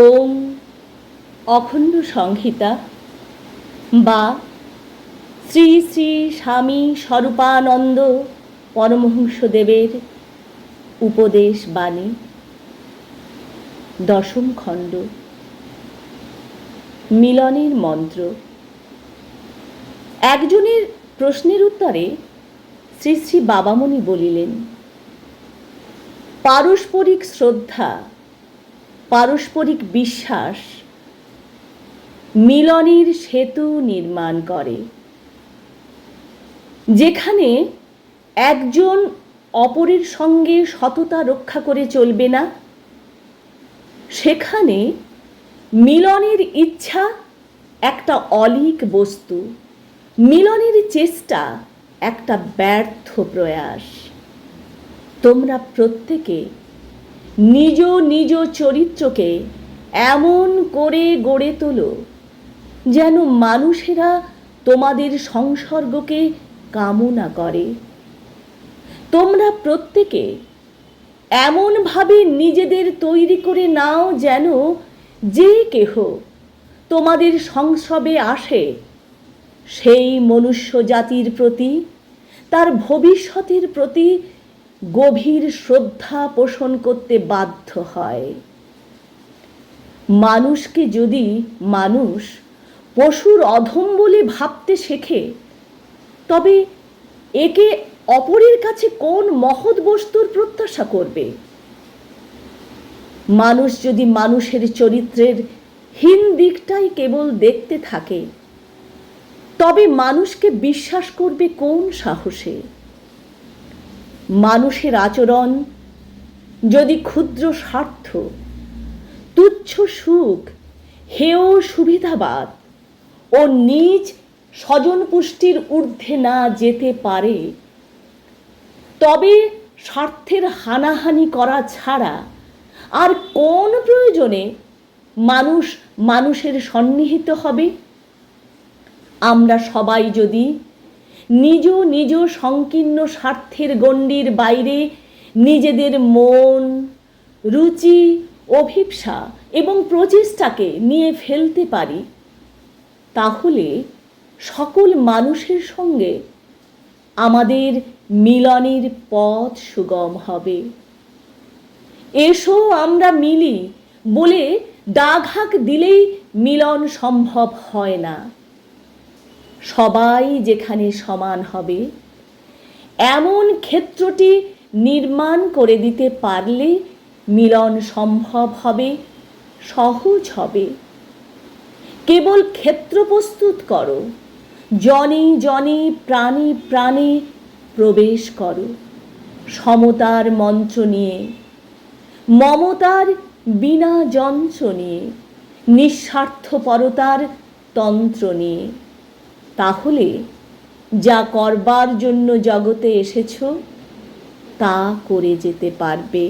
ওম অখণ্ড সংহিতা বা শ্রী শ্রী স্বামী স্বরূপানন্দ পরমহংসদেবের উপদেশ বাণী। দশম খণ্ড। মিলনের মন্ত্র। একজনের প্রশ্নের উত্তরে শ্রী শ্রী বাবামণি বলিলেন, পারস্পরিক শ্রদ্ধা পারস্পরিক বিশ্বাস মিলনের সেতু নির্মাণ করে, যেখানে একজন অপরের সঙ্গে সততা রক্ষা করে চলবে না। সেখানে মিলনের ইচ্ছা একটা অলিক বস্তু, মিলনের চেষ্টা একটা ব্যর্থ প্রয়াস। তোমরা প্রত্যেকে নিজ নিজ চরিত্রকে এমন করে গড়ে তোলো, যেন মানুষেরা তোমাদের সংসর্গকে কামনা করে। তোমরা প্রত্যেকে এমনভাবে নিজেদের তৈরি করে নাও যেন যে কেহ তোমাদের সংসবে আসে, সেই মনুষ্য জাতির প্রতি, তার ভবিষ্যতের প্রতি গভীর শ্রদ্ধা পোষণ করতে বাধ্য হয়। মানুষকে যদি মানুষ পশুর অধম বলে ভাবতে শেখে, তবে একে অপরের কাছে কোন মহৎ বস্তুর প্রত্যাশা করবে? মানুষ যদি মানুষের চরিত্রের হীন দিকটাই কেবল দেখতে থাকে, তবে মানুষকে বিশ্বাস করবে কোন সাহসে? মানুষের আচরণ, যদি ক্ষুদ্র স্বার্থ, তুচ্ছ সুখ, হেয় সুবিধাবাদ ও নিজ স্বজন পুষ্টির ঊর্ধ্বে না যেতে পারে, তবে স্বার্থের হানাহানি করা ছাড়া আর কোন প্রয়োজনে মানুষ মানুষের সন্নিহিত হবে? আমরা সবাই যদি নিজ নিজ সংকীর্ণ স্বার্থের গণ্ডির বাইরে নিজেদের মন, রুচি, অভিপ্সা এবং প্রচেষ্টাকে নিয়ে ফেলতে পারি, তাহলে সকল মানুষের সঙ্গে আমাদের মিলনের পথ সুগম হবে। এসো আমরা মিলি বলে দাঘাক দিলেই মিলন সম্ভব হয় না। সবাই যেখানে সমান হবে, এমন ক্ষেত্রটি নির্মাণ করে দিতে পারলে মিলন সম্ভব হবে, সহজ হবে। কেবল ক্ষেত্র প্রস্তুত করো, জনে জনে প্রাণে প্রাণে প্রবেশ করো। সমতার মঞ্চ নিয়ে, মমতার বিনা যন্ত্র নিয়ে, নিঃস্বার্থপরতার তন্ত্র নিয়ে। তাহলে যা করবার জন্য জগতে এসেছ তা করে যেতে পারবে।